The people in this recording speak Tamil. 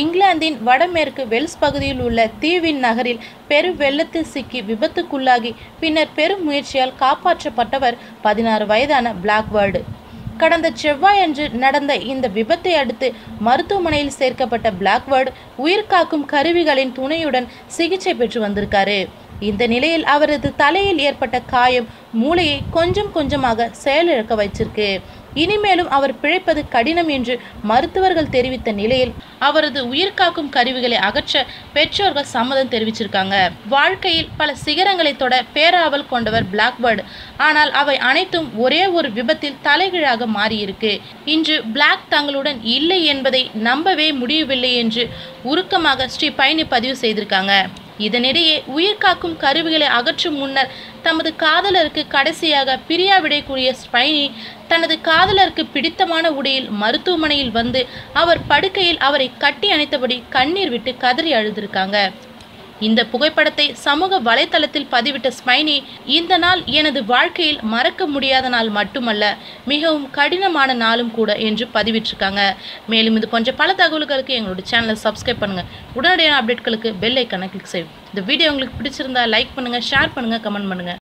இங்கிலாந்தின் வடமேற்கு வெல்ஸ் பகுதியில் உள்ள தீவின் நகரில் பெரும் வெள்ளத்தில் சிக்கி விபத்துக்குள்ளாகி பின்னர் பெரும் முயற்சியால் காப்பாற்றப்பட்டவர் பதினாறு வயதான பிளாக்வேர்டு. கடந்த செவ்வாயன்று நடந்த இந்த விபத்தை அடுத்து மருத்துவமனையில் சேர்க்கப்பட்ட பிளாக்வேர்டு உயிர்காக்கும் கருவிகளின் துணையுடன் சிகிச்சை பெற்று வந்திருக்காரு. இந்த நிலையில் அவரது தலையில் ஏற்பட்ட காயம் மூளையை கொஞ்சம் கொஞ்சமாக செயலிழக்க வச்சிருக்கு. இனிமேலும் அவர் பிழைப்பது கடினம் என்று மருத்துவர்கள் தெரிவித்த நிலையில் அவரது உயிர்காக்கும் கருவிகளை அகற்ற பெற்றோர்கள் சம்மதம் தெரிவிச்சிருக்காங்க. வாழ்க்கையில் பல சிகரங்களை தொட பேராவல் கொண்டவர் பிளாக்பேர்டு ஆனால் அவை அனைத்தும் ஒரே ஒரு விபத்தில் தலைகீழாக மாறியிருக்கு. இன்று பிளாக் தங்களுடன் இல்லை என்பதை நம்பவே முடியவில்லை என்று உருக்கமாக ஸ்ரீ பயணி பதிவு செய்திருக்காங்க. இதனிடையே உயிர்காக்கும் கருவிகளை அகற்றும் முன்னர் தமது காதலருக்கு கடைசியாக பிரியா விடை ஸ்பைனி தனது காதலருக்கு பிடித்தமான உடையில் மருத்துவமனையில் வந்து அவர் படுக்கையில் அவரை கட்டி அணைத்தபடி கண்ணீர் விட்டு கதறி அழுதிருக்காங்க. இந்த புகைப்படத்தை சமூக வலைதளத்தில் பதிவிட்ட ஸ்மைனி இந்த நாள் எனது வாழ்க்கையில் மறக்க முடியாத நாள் மட்டுமல்ல மிகவும் கடினமான நாளும் கூட என்று பதிவிட்டிருக்காங்க. மேலும் இது போன்ற பல தகவல்களுக்கு எங்களோட சேனலை சப்ஸ்கிரைப் பண்ணுங்க. உடனடியான அப்டேட்களுக்கு பெல் ஐக்கானை கிளிக் செய்யும் இந்த வீடியோ உங்களுக்கு பிடிச்சிருந்தா லைக் பண்ணுங்க ஷேர் பண்ணுங்கள் கமெண்ட் பண்ணுங்கள்